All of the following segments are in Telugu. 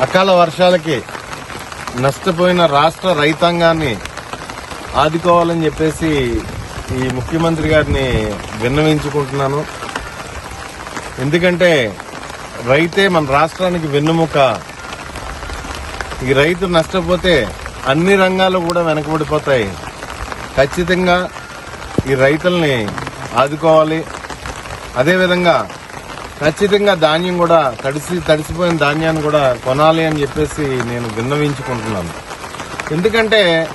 అకాల వర్షాలకి నష్టపోయిన రాష్ట్ర రైతాంగాన్ని ఆదుకోవాలని చెప్పేసి ఈ ముఖ్యమంత్రి గారిని విన్నవించుకుంటున్నాను. ఎందుకంటే రైతే మన రాష్ట్రానికి వెన్నుముక. ఈ రైతు నష్టపోతే అన్ని రంగాలు కూడా వెనకబడిపోతాయి. ఖచ్చితంగా ఈ రైతుల్ని ఆదుకోవాలి. అదేవిధంగా ఖచ్చితంగా ధాన్యం కూడా తడిసి తడిసిపోయిన ధాన్యాన్ని కూడా కొనాలి అని చెప్పేసి నేను విన్నవించుకుంటున్నాను. ఎందుకంటే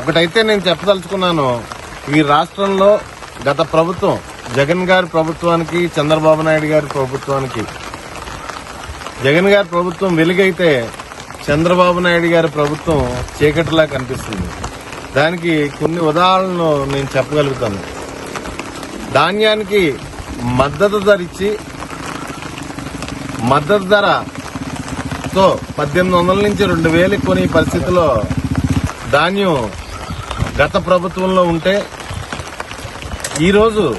ఒకటైతే నేను చెప్పదలుచుకున్నాను ఈ రాష్ట్రంలో గత ప్రభుత్వం జగన్ గారి ప్రభుత్వానికి చంద్రబాబు నాయుడు గారి ప్రభుత్వానికి జగన్ గారి ప్రభుత్వం వెలుగైతే చంద్రబాబు నాయుడు గారి ప్రభుత్వం చీకటిలా కనిపిస్తుంది. దానికి కొన్ని ఉదాహరణలు నేను చెప్పగలుగుతాను. ధాన్యానికి మద్దతు ధర ఇచ్చి మద్దతు ధరతో పద్దెనిమిది వందల నుంచి రెండు వేలు కొని పరిస్థితిలో ధాన్యం గత ప్రభుత్వంలో ఉంటే ఈరోజు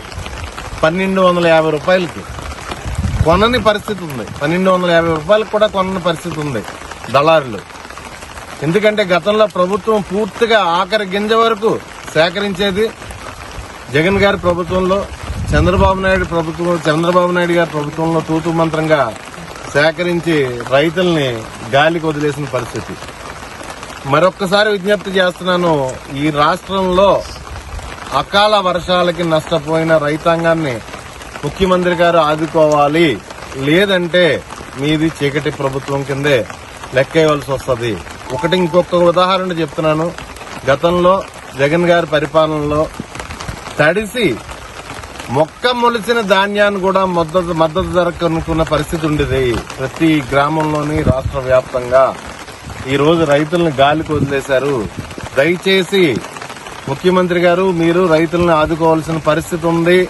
పన్నెండు వందల యాభై రూపాయలకి కొనని పరిస్థితి ఉంది. పన్నెండు వందల యాభై రూపాయలకు కూడా కొనని పరిస్థితి ఉంది దళారులు. ఎందుకంటే గతంలో ప్రభుత్వం పూర్తిగా ఆఖరి గింజ వరకు సేకరించేది జగన్ గారి ప్రభుత్వంలో చంద్రబాబు నాయుడు ప్రభుత్వం చంద్రబాబు నాయుడు గారి ప్రభుత్వంలో తూతు మంత్రంగా సేకరించి రైతుల్ని గాలికి వదిలేసిన పరిస్థితి. మరొక్కసారి విజ్ఞప్తి చేస్తున్నాను ఈ రాష్ట్రంలో అకాల వర్షాలకి నష్టపోయిన రైతాంగాన్ని ముఖ్యమంత్రి గారు ఆదుకోవాలి. లేదంటే మీది చీకటి ప్రభుత్వం కిందే లెక్కేయవలసి వస్తుంది. ఒకటి ఇంకొక ఉదాహరణ చెప్తున్నాను. గతంలో జగన్ గారి పరిపాలనలో తడిసి మొక్క మొలిచిన ధాన్యాన్ని కూడా మద్దతు మద్దతు ధర పరిస్థితి ఉండేది. ప్రతి గ్రామంలోని రాష్ట్ర వ్యాప్తంగా ఈరోజు రైతులను గాలికి వదిలేశారు. దయచేసి ముఖ్యమంత్రి గారు మీరు రైతులను ఆదుకోవాల్సిన పరిస్థితి ఉంది.